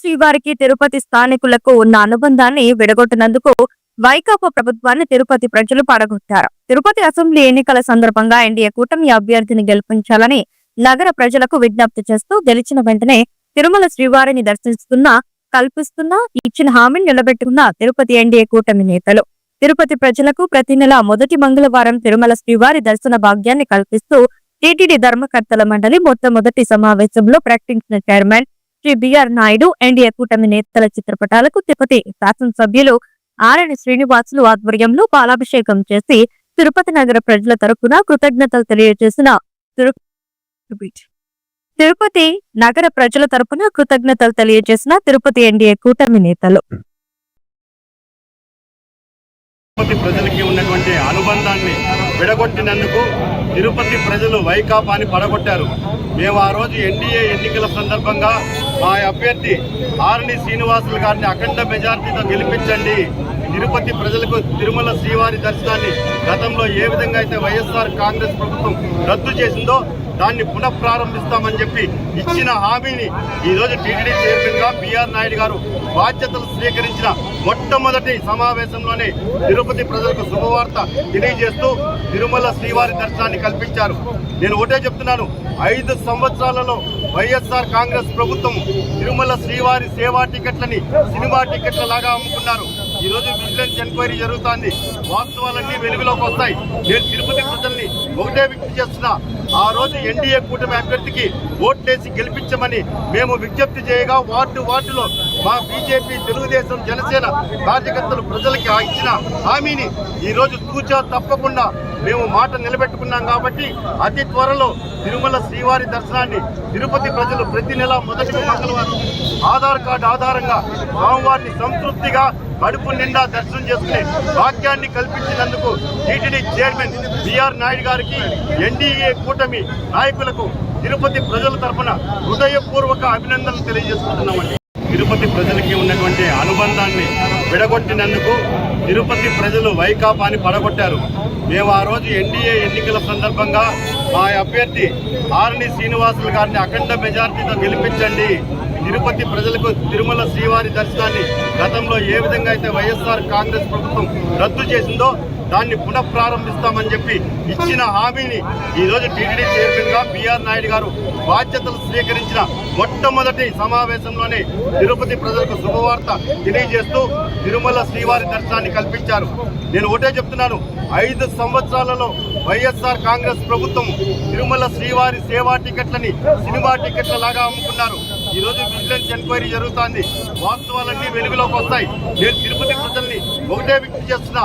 శ్రీవారికి తిరుపతి స్థానికులకు ఉన్న అనుబంధాన్ని విడగొట్టినందుకు వైకాపా ప్రభుత్వాన్ని తిరుపతి ప్రజలు పడగొట్టారు. తిరుపతి అసెంబ్లీ ఎన్నికల సందర్భంగా ఎన్డీఏ కూటమి అభ్యర్థిని గెలిపించాలని నగర ప్రజలకు విజ్ఞప్తి చేస్తూ గెలిచిన వెంటనే తిరుమల శ్రీవారిని దర్శిస్తున్న కల్పిస్తున్న ఇచ్చిన హామీని నిలబెట్టుకున్న తిరుపతి ఎన్డీఏ కూటమి నేతలు. తిరుపతి ప్రజలకు ప్రతి నెల మొదటి మంగళవారం తిరుమల శ్రీవారి దర్శన భాగ్యాన్ని కల్పిస్తూ టీటీడీ ధర్మకర్తల మండలి మొట్టమొదటి సమావేశంలో ప్రకటించిన chairman Shri B R Naidu NDA కూటమి నేతల చిత్రపటాలకు తిరుపతి శాసనసభ్యులు ఆరణి శ్రీనివాసులు ఆధ్వర్యంలో పాలాభిషేకం చేసి తిరుపతి నగర ప్రజల తరపున కృతజ్ఞతలు తెలియజేసిన తిరుపతి నగర ప్రజల తరపున కృతజ్ఞతలు తెలియజేసిన తిరుపతి ఎన్డీఏ కూటమి నేతలు. తిరుపతి ప్రజలకి ఉన్నటువంటి అనుబంధాన్ని విడగొట్టినందుకు తిరుపతి ప్రజలు వైకాపాని పడగొట్టారు. మేము ఆ రోజు ఎన్డీఏ ఎన్నికల సందర్భంగా మా అభ్యర్థి ఆర్ని శ్రీనివాసులు గారిని అఖండ మెజార్టీతో గెలిపించండి. తిరుపతి ప్రజలకు తిరుమల శ్రీవారి దర్శనాన్ని గతంలో ఏ విధంగా అయితే వైఎస్ఆర్ కాంగ్రెస్ ప్రభుత్వం రద్దు చేసిందో దాన్ని పునఃప్రారంభిస్తామని చెప్పి ఇచ్చిన హామీని ఈరోజు రోజు టీటీడీ చైర్మన్గా బిఆర్ నాయుడు గారు బాధ్యతలు స్వీకరించిన మొట్టమొదటి సమావేశంలోనే తిరుపతి ప్రజలకు శుభవార్త తెలియజేస్తూ తిరుమల శ్రీవారి దర్శనాన్ని కల్పించారు. నేను ఒకటే చెప్తున్నాను ఐదు సంవత్సరాలలో వైఎస్ఆర్ కాంగ్రెస్ ప్రభుత్వం తిరుమల శ్రీవారి సేవా టికెట్లని సినిమా టికెట్ల లాగా అమ్ముకున్నారు. ఈరోజు విజిలెన్స్ ఎంక్వైరీ జరుగుతోంది. వాస్తవాలన్నీ వెలుగులోకి వస్తాయి. నేను తిరుపతి ప్రజల్ని ఒకటే విజ్ఞప్తి చేస్తున్నా. ఆ రోజు ఎన్డీఏ కూటమి అభ్యర్థికి ఓట్లేసి గెలిపించమని మేము విజ్ఞప్తి చేయగా వార్డు వార్డులో మా బీజేపీ తెలుగుదేశం జనసేన కార్యకర్తలు ప్రజలకి ఇచ్చిన హామీని ఈరోజు తూచా తప్పకుండా మేము మాట నిలబెట్టుకున్నాం కాబట్టి అతి త్వరలో తిరుమల శ్రీవారి దర్శనాన్ని తిరుపతి ప్రజలు ప్రతి నెల మొదటి మంగళవారం ఆధార్ కార్డు ఆధారంగా స్వామివారిని సంతృప్తిగా కడుపు నిండా దర్శనం చేసుకునే భాగ్యాన్ని కల్పించినందుకు టీటీడీ చైర్మన్ బిఆర్ నాయుడు గారికి ఎన్డీఏ కూటమి నాయకులకు తిరుపతి ప్రజల తరఫున హృదయపూర్వక అభినందనలు తెలియజేసుకుంటున్నామండి. తిరుపతి ప్రజలకి ఉన్నటువంటి అనుబంధాన్ని విడగొట్టినందుకు తిరుపతి ప్రజలు వైకాపాని పడగొట్టారు. మేము ఆ రోజు ఎన్డీఏ ఎన్నికల సందర్భంగా మా అభ్యర్థి ఆర్ని శ్రీనివాసులు గారిని అఖండ మెజార్టీతో గెలిపించండి. తిరుపతి ప్రజలకు తిరుమల శ్రీవారి దర్శనాన్ని గతంలో ఏ విధంగా అయితే వైఎస్ఆర్ కాంగ్రెస్ ప్రభుత్వం రద్దు చేసిందో దాన్ని పునఃప్రారంభిస్తామని చెప్పి ఇచ్చిన హామీని ఈరోజు రోజు టీటీడీ చైర్మన్ నాయుడు గారు బాధ్యతలు స్వీకరించిన మొట్టమొదటి సమావేశంలోనే తిరుపతి ప్రజలకు శుభవార్త తెలియజేస్తూ తిరుమల శ్రీవారి దర్శనాన్ని కల్పించారు. నేను ఒకటే చెప్తున్నాను ఐదు సంవత్సరాలలో వైఎస్ఆర్ కాంగ్రెస్ ప్రభుత్వం తిరుమల శ్రీవారి సేవా టికెట్లని సినిమా టికెట్ల లాగా అమ్ముకున్నారు. ఈరోజు విజిలెన్స్ ఎంక్వైరీ జరుగుతోంది. వాస్తవాలన్నీ వెలుగులోకి వస్తాయి. నేను తిరుపతి ప్రజల్ని ఒకటే విజ్ఞప్తి చేస్తున్నా.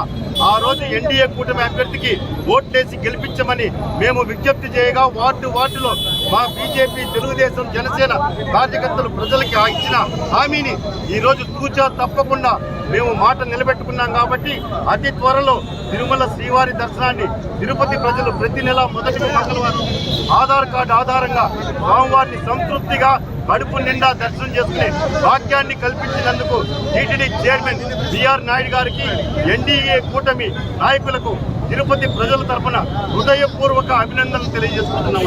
ఆ రోజు ఎన్డీఏ కూటమి అభ్యర్థికి ఓట్లేసి గెలిపించమని మేము విజ్ఞప్తి చేయగా వార్డు వార్డులో మా బీజేపీ తెలుగుదేశం జనసేన కార్యకర్తలు ప్రజలకి ఇచ్చిన హామీని ఈరోజు తూచా తప్పకుండా మేము మాట నిలబెట్టుకున్నాం కాబట్టి అతి త్వరలో తిరుమల శ్రీవారి దర్శనాన్ని తిరుపతి ప్రజలు ప్రతి నెల మొదటి మంగళవారం ఆధార్ కార్డు ఆధారంగా స్వామివారిని సంతృప్తిగా కడుపు నిండా దర్శనం చేసుకునే భాగ్యాన్ని కల్పించినందుకు టీటీడీ చైర్మన్ బిఆర్ నాయుడు గారికి ఎన్డీఏ కూటమి నాయకులకు తిరుపతి ప్రజల తరఫున హృదయపూర్వక అభినందనలు తెలియజేసుకుంటున్నాం.